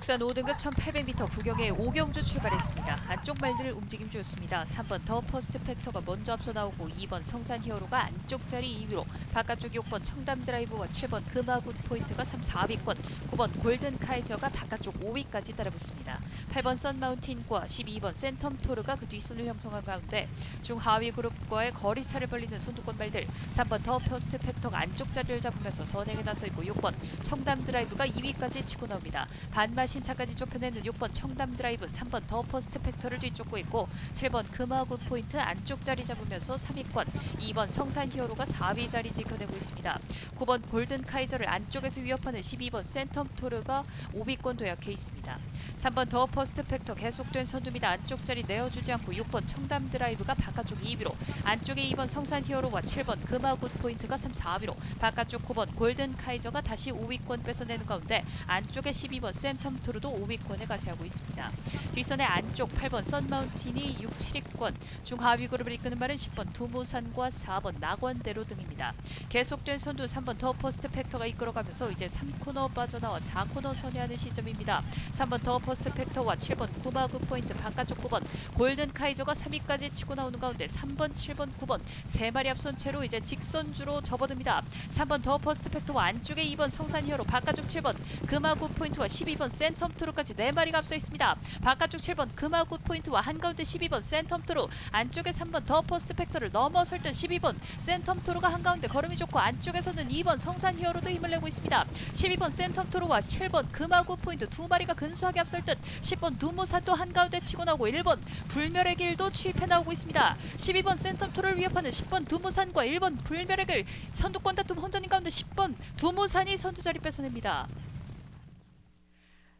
국산 5등급 1800m 구경에 오경주 출발했습니다. 안쪽 말들 움직임 좋습니다. 3번 더 퍼스트 팩터가 먼저 앞서 나오고 2번 성산 히어로가 안쪽 자리 2위로 바깥쪽 6번 청담 드라이브와 7번 금화굿 포인트가 3, 4위권 9번 골든 카이저가 바깥쪽 5위까지 따라붙습니다. 8번 썬마운틴과 12번 센텀 토르가 그 뒷선을 형성한 가운데 중하위 그룹과의 거리차를 벌리는 선두권 말들 3번 더 퍼스트 팩터가 안쪽 자리를 잡으면서 선행에 나서 있고 6번 청담 드라이브가 2위까지 치고 나옵니다. 반마 신차까지 좁혀내는 6번 청담 드라이브, 3번 더 퍼스트 팩터를 뒤쫓고 있고 7번 금화굿 포인트 안쪽 자리 잡으면서 3위권, 2번 성산 히어로가 4위 자리 지켜내고 있습니다. 9번 골든 카이저를 안쪽에서 위협하는 12번 센텀 토르가 5위권 도약해 있습니다. 3번 더 퍼스트 팩터 계속된 선두입니다. 안쪽 자리 내어주지 않고 6번 청담 드라이브가 바깥쪽 2위로 안쪽에 2번 성산 히어로와 7번 금화굿 포인트가 3, 4위로 바깥쪽 9번 골든 카이저가 다시 5위권 뺏어내는 가운데 안쪽에 12번 센텀 토르도 5위권에 가세하고 있습니다. 뒷선의 안쪽 8번 썬마운틴이 6, 7위권 중하위 그룹을 이끄는 말은 10번 두무산과 4번 낙원대로 등입니다. 계속된 선두 3번 더 퍼스트 팩터가 이끌어가면서 이제 3코너 빠져나와 4코너 선회하는 시점입니다. 3번 더 퍼스트 팩터와 7번 구마그 포인트 바깥쪽 9번 골든 카이저가 3위까지 치고 나오는 가운데 3번, 7번, 9번 세 마리 앞선 채로 이제 직선주로 접어듭니다. 3번 더 퍼스트 팩터와 안쪽에 2번 성산 히어로 바깥쪽 7번 금화구 포인트와 12번 센텀 토르까지 네 마리가 앞서 있습니다. 바깥쪽 7번 금화구 포인트와 한가운데 12번 센텀 토르 안쪽에 3번 더 퍼스트 팩터를 넘어설 듯 12번 센텀 토르가 한가운데 걸음이 좋고 안쪽에서는 2번 성산 히어로도 힘을 내고 있습니다. 12번 센텀 토르와 7번 금화구 포인트 두 마리가 근소하게 앞설 듯 10번 두무산도 한가운데 치고 나오고 1번 불멸의 길도 취입해 나오고 있습니다. 12번 센텀 토르를 위협하는 10번 두무산과 1번 불멸의 길 선두권 다툼 혼전인 가운데 10번 두무산이 선두 자리 뺏어냅니다.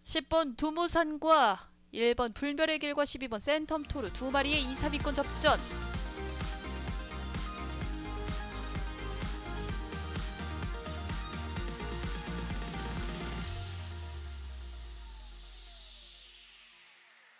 10번 두무산과 1번 불멸의 길과 12번 센텀 토르 두 마리의 2, 3위권 접전